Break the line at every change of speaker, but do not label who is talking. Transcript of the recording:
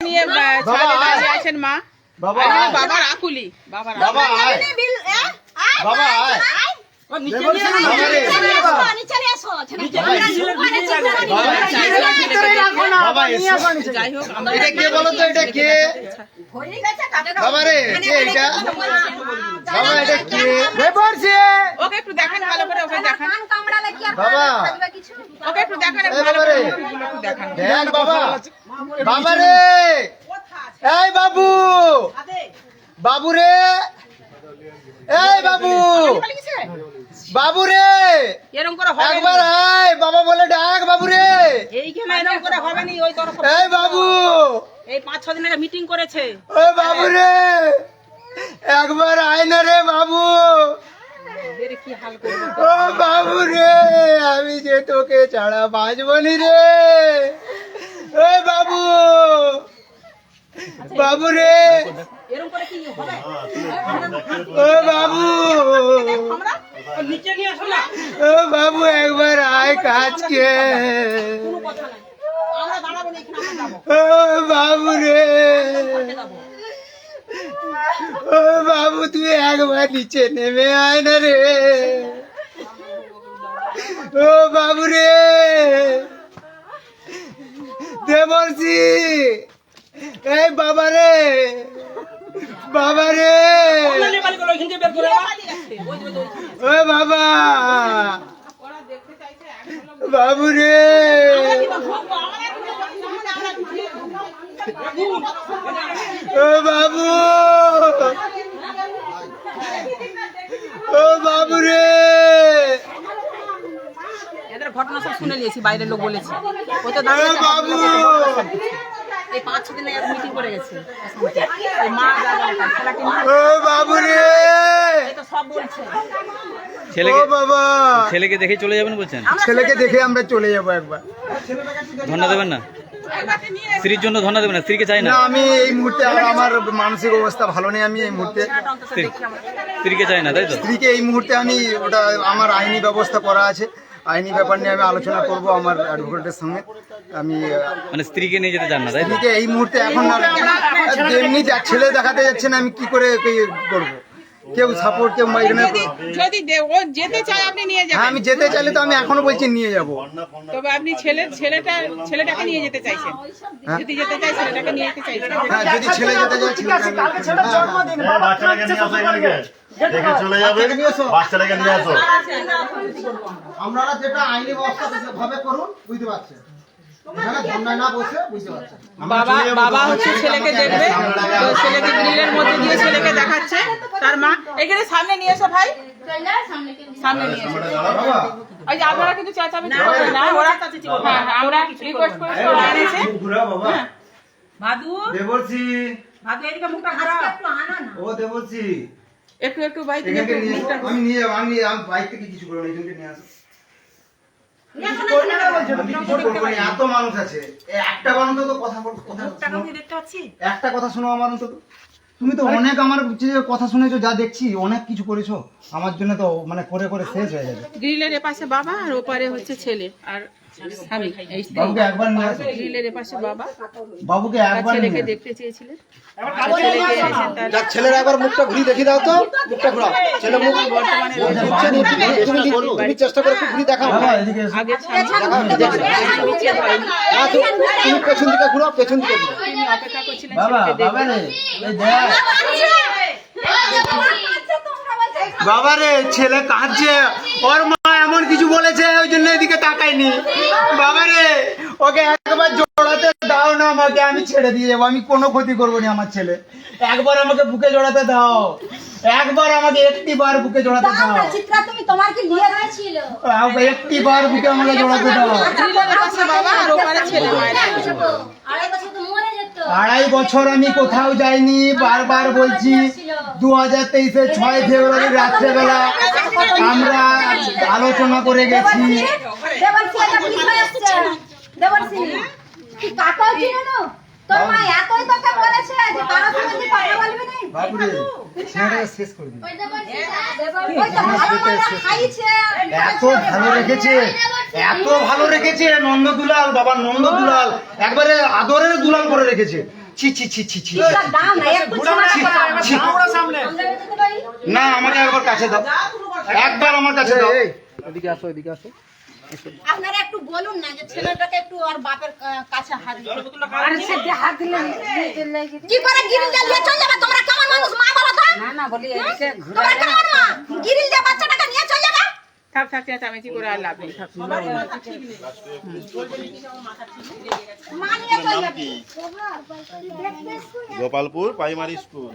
নিয়ে ছাদে দাঁড়িয়ে আছেন মা।
বাবা
বাবার আকুলি। বাবার
বাবা আয়! বাবা আয় বাবা রে বাবা। এসো।
যাই হোক
এটা কে বলো তো এটা কে? বাবা রে কে এটা? বাবা এটা কে?
ওকে একটু দেখান ভালো করে ওকে দেখান।
বাবা।
ওকে একটু দেখান ভালো করে দেখান।
বাবা। বাবা রে এই বাবু! বাবু রে এই বাবু! বাবু রে
এরকম করে হবে
একবার। আয় বাবা বলে ডাক বাবু রে
এইখানে এরকম করে হবে না ওই তরফ
এই বাবু!
এই পাঁচ ছ দিন আগে মিটিং করেছে।
ওই বাবু রে একবার আয় না রে বাবু! ও বাবু রে আমি যে তোকে ছাড়া বাঁচব নি রে! ওই বাবু! বাবু রে!
এরকম করে কি হবে?
ও বাবু!
ও
ও বাবু একবার আয় কাজকে ও বাবু রে! ও বাবু তুই একবার নিচে নেমে আয় না রে। ও বাবু রে! দেবর্ষি! এই বাবা রে বাবা রে ও বাবা! বাবু রে ও বাবু! ও বাবু রে
ঘটনা সব শুনে নিয়েছি বাইরের লোক বলেছে। ওই তো
ও
দাঁড়িয়ে
বাবু!
এই পাঁচ দিন আগে মিটিং করে গেছে। ওই মা যা বলে তার
ও বাবু রে!
এই তো সব বলছে।
ছেলেকে
বাবা!
ছেলেকে দেখে চলে যাবেন বলছেন?
ছেলেকে দেখে আমরা চলে যাব একবার।
ধন্যা দেবেন না? স্ত্রীর জন্য ধন্যা দেবেন না? স্ত্রীকে চাই না?
না আমি এই মুহূর্তে আমার মানসিক অবস্থা ভালো নেই আমি এই মুহূর্তে
স্ত্রীকে চাই না তাই তো?
স্ত্রীকে এই মুহূর্তে আমি ওটা আমার আইনি ব্যবস্থা করা আছে। আইনি ব্যাপার নিয়ে আমি আলোচনা করব আমার অ্যাডভোকেটের সঙ্গে। আমি
মানে স্ত্রীকে নিয়ে যেতে চান না তাই
স্ত্রীকে এই মুহূর্তে এখন এমনি যা- ছেলে দেখাতে যাচ্ছে না আমি কি করে করব? কেউ সাপোর্ট কেউ এখানে
যদি ও যেতে চায় আপনি নিয়ে
হ্যাঁ
যাবেন
আমি যেতে চাইলে তো আমি এখনও বলছি নিয়ে যাব।
তবে আপনি ছেলে ছেলেটা ছেলেটাকে নিয়ে যেতে চাইছেন। যদি যেতে চাই ছেলেটাকে নিয়ে যেতে চাইছেন।
হ্যাঁ যদি ছেলে যেতে চায় ছেলেকে আমি- হ্যাঁ,
দেখে চলে যাবে বাচ্চাটাকে নিয়ে আসো।
আপনারা যেটা আইনি ব্যবস্থা ভাবে করুন বুঝতে পারছেন।
বাবা বাবা হচ্ছে ছেলেকে দেখবে তো ছেলেকে গ্রিলের মধ্যে দিয়ে ছেলেকে দেখাচ্ছে। তার মা এখানে সামনে নিয়ে এসো ভাই। সামনে নিয়ে এসো। ওই যে আপনারা কিন্তু চেঁচামেচি করবেন না? ওরা হ্যাঁ হ্যাঁ, আমরা রিকোয়েস্ট করে সবাই এনেছে। ভাদু
দেবর্ষি।
ভাদু এদিকে মুখটা
ও দেবর্ষি।
একটু একটু
এখানকে নিয়ে আমি নিয়ে যাব আমি আমি বাইক থেকে কিছু করব না এখানকে নিয়ে আসো। আমি কিছু করব না, এত মানুষ আছে। একটা কথা শোনো।
দেখতে পাচ্ছি?
একটা কথা শোনো আমার অন্তত। তুমি তো অনেক আমার যে কথা শুনেছো যা দেখছি অনেক কিছু করেছ আমার জন্য তো মানে করে করে শেষ হয়ে যাবে
গ্রিলের এপাশে বাবা আর ওপারে হচ্ছে ছেলে। আর স্বামী এই
বাবুকে একবার নিয়ে আসো
গ্রিলের এপাশে বাবা
বাবুকে একবার
ছেলেকে দেখতে চেয়েছিলেন তার
ছেলের একবার মুখটা ঘুরিয়ে দেখি দাও তো মুখটা ঘুরাও ছেলে মুখ
বর্তমানে
তুমি- তুমি চেষ্টা করে একটু দেখাও।
আগে
তুমি পেছন দিকে ঘুরাও পেছন দিকে ঘুরাও
অপেক্ষা করছিলেন
বাবা বাবা রে এই দেখ বাবা রে ছেলে কাঁদছে ওর মা এমন কিছু বলেছে ওই জন্য এদিকে তাকাইনি বাবা রে ওকে একবার জোড়াতে দাও না আমাকে আমি ছেড়ে দিয়ে যাব আমি কোনো ক্ষতি করব না আমার ছেলে একবার আমাকে বুকে জোড়াতে দাও একবার আমাকে একটি বার বুকে জোড়াতে দাও
চিত্রা তুমি তোমার কি বিয়ে হয়েছিল
একটি বার বুকে আমাকে জোড়াতে দাও
বাবা আর ওপারে ছেলে মায়ের
আড়াই বছর তো মরে যেত
আড়াই বছর আমি কোথাও যাইনি বারবার বলছি দু হাজার তেইশে ছয় ফেব্রুয়ারি রাত্রেবেলা আমরা আলোচনা করে গেছি
হয়ে
এত ভালো রেখেছে এত ভালো রেখেছে নন্দ দুলাল বাবা নন্দ দুলাল। একবারে আদরের দুলাল করে রেখেছে। ছি ছি ছি ছি ছি
না
আমাকে একবার কাছে দাও। একবার আমার কাছে দাও।
এদিকে আসো এদিকে আসো।
আপনারা একটু বলুন না যে ছেলেটাকে একটু আর বাপের কাছে হাত আরে সে হাত দিলে কি করে গিরিল দিয়ে চলে যাবে? তোমরা কেমন মানুষ মা বলো তো? না না বলি তোমরা কেমন মা? গিরিল দিয়ে বাচ্চাটাকে নিয়ে চলে যাবে
থাক থাক চেঁচামেচি করে আর লাভ নেই।
Gopalpur primary school.